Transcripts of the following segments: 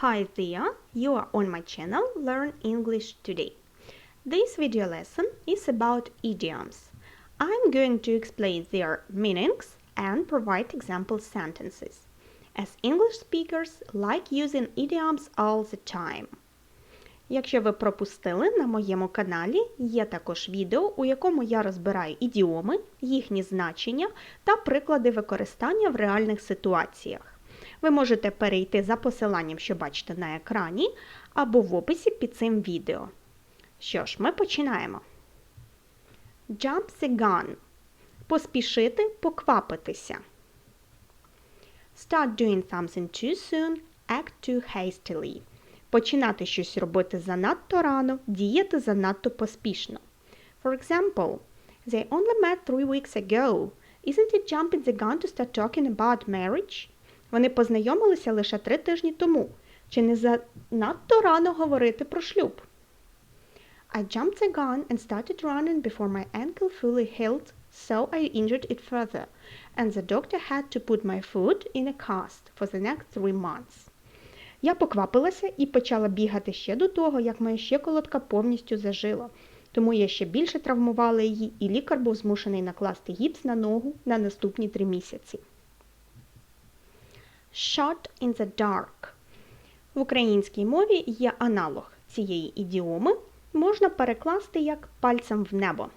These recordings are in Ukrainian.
Hi there, you are on my channel Learn English Today. This video lesson is about idioms. I'm going to explain their meanings and provide example sentences, as English speakers like using idioms all the time. Якщо ви пропустили, на моєму каналі є також відео, у якому я розбираю ідіоми, їхні значення та приклади використання в реальних ситуаціях. Ви можете перейти за посиланням, що бачите на екрані, або в описі під цим відео. Що ж, ми починаємо. Jump the gun. Поспішити, поквапитися. Start doing something too soon, act too hastily. Починати щось робити занадто рано, діяти занадто поспішно. For example, they only met three weeks ago. Isn't it jumping the gun to start talking about marriage? Вони познайомилися лише три тижні тому. Чи не занадто рано говорити про шлюб? I jumped the gun and started running before my ankle fully healed, so I injured it further, and the doctor had to put my foot in a cast for the next three months. Я поквапилася і почала бігати ще до того, як моя щиколотка повністю зажила. Тому я ще більше травмувала її, і лікар був змушений накласти гіпс на ногу на наступні три місяці. Shot in the dark. В українській мові є аналог цієї ідіоми. Можна перекласти як пальцем в небо.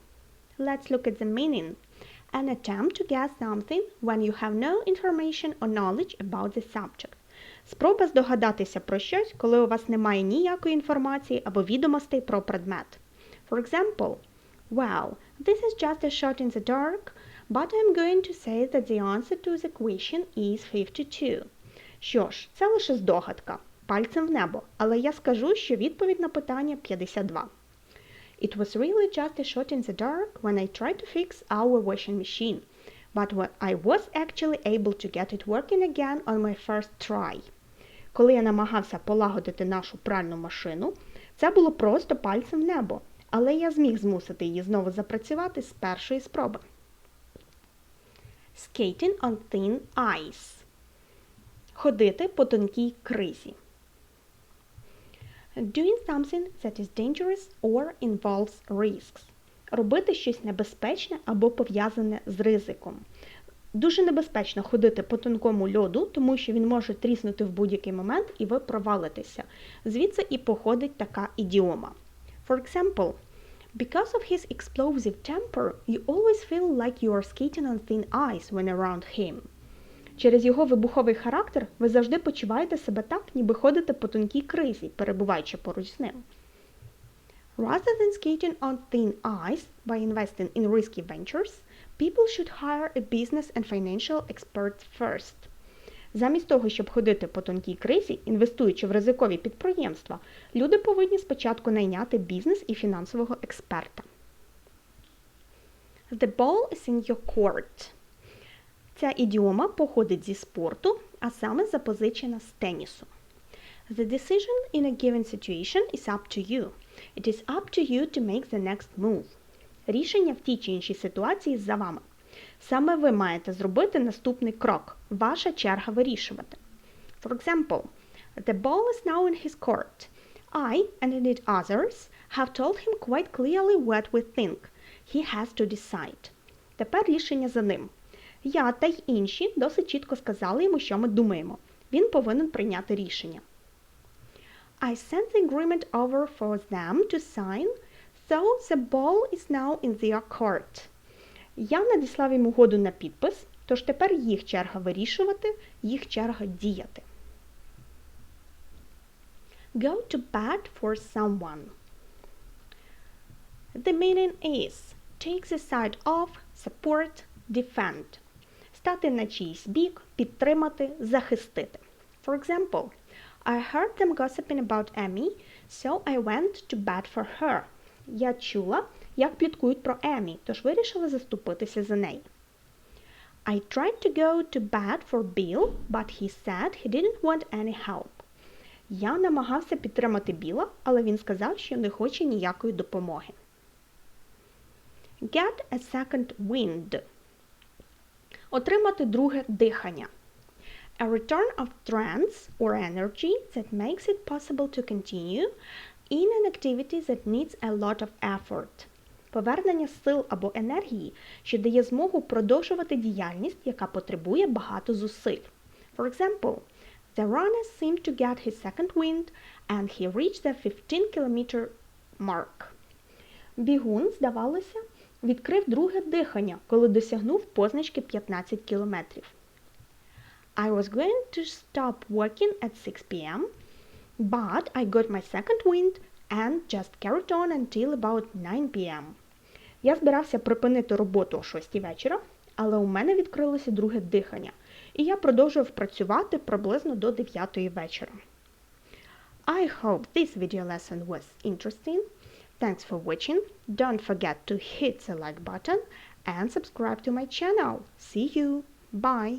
Let's look at the meaning. An attempt to guess something when you have no information or knowledge about the subject. Спроба здогадатися про щось, коли у вас немає ніякої інформації або відомостей про предмет. For example, well, this is just a shot in the dark, but I'm going to say that the answer to the question is 52. Що ж, це лише здогадка, пальцем в небо, але я скажу, що відповідь на питання 52. It was really just a shot in the dark when I tried to fix our washing machine, but I was actually able to get it working again on my first try. Коли я намагався полагодити нашу пральну машину, це було просто пальцем в небо, але я зміг змусити її знову запрацювати з першої спроби. Skating on thin ice. Ходити по тонкій кризі. Doing something that is dangerous or involves risks. Робити щось небезпечне або пов'язане з ризиком. Дуже небезпечно ходити по тонкому льоду, тому що він може тріснути в будь-який момент і ви провалитеся. Звідси і походить така ідіома. For example, because of his explosive temper, you always feel like you are skating on thin ice when around him. Через його вибуховий характер ви завжди почуваєте себе так, ніби ходите по тонкій кризі, перебуваючи поруч з ним. Rather than skating on thin ice by investing in risky ventures, people should hire a business and financial expert first. Замість того, щоб ходити по тонкій кризі, інвестуючи в ризикові підприємства, люди повинні спочатку найняти бізнес і фінансового експерта. The ball is in your court. Ця ідіома походить зі спорту, а саме запозичена з тенісу. The decision in a given situation is up to you. It is up to you to make the next move. Рішення в тій чи іншій ситуації за вами. Саме ви маєте зробити наступний крок. Ваша черга вирішувати. For example, the ball is now in his court. I, and indeed others, have told him quite clearly what we think. He has to decide. Тепер рішення за ним. Я та й інші досить чітко сказали йому, що ми думаємо. Він повинен прийняти рішення. I sent the agreement over for them to sign, so the ball is now in their court. Я надіслав їм угоду на підпис, тож тепер їх черга вирішувати, їх черга діяти. Go to bat for someone. The meaning is take the side of, support, defend. Стати на чийсь бік, підтримати, захистити. For example, I heard them gossiping about Emmy, so I went to bat for her. Я чула, як пліткують про Емі, тож вирішила заступитися за неї. I tried to go to bat for Bill, but he said he didn't want any help. Я намагався підтримати Біла, але він сказав, що не хоче ніякої допомоги. Get a second wind. Отримати друге дихання. A return of trance or energy that makes it possible to continue in an activity that needs a lot of effort. Повернення сил або енергії, що дає змогу продовжувати діяльність, яка потребує багато зусиль. For example, the runner seemed to get his second wind and he reached the 15 kilometer mark. Бігун, здавалося, відкрив друге дихання, коли досягнув позначки 15 кілометрів. I was going to stop working at 6 p.m., but I got my second wind and just carried on until about 9 p.m. Я збирався припинити роботу о 6 вечора, але у мене відкрилося друге дихання, і я продовжував працювати приблизно до 9 вечора. I hope this video lesson was interesting. Thanks for watching. Don't forget to hit the like button and subscribe to my channel. See you. Bye.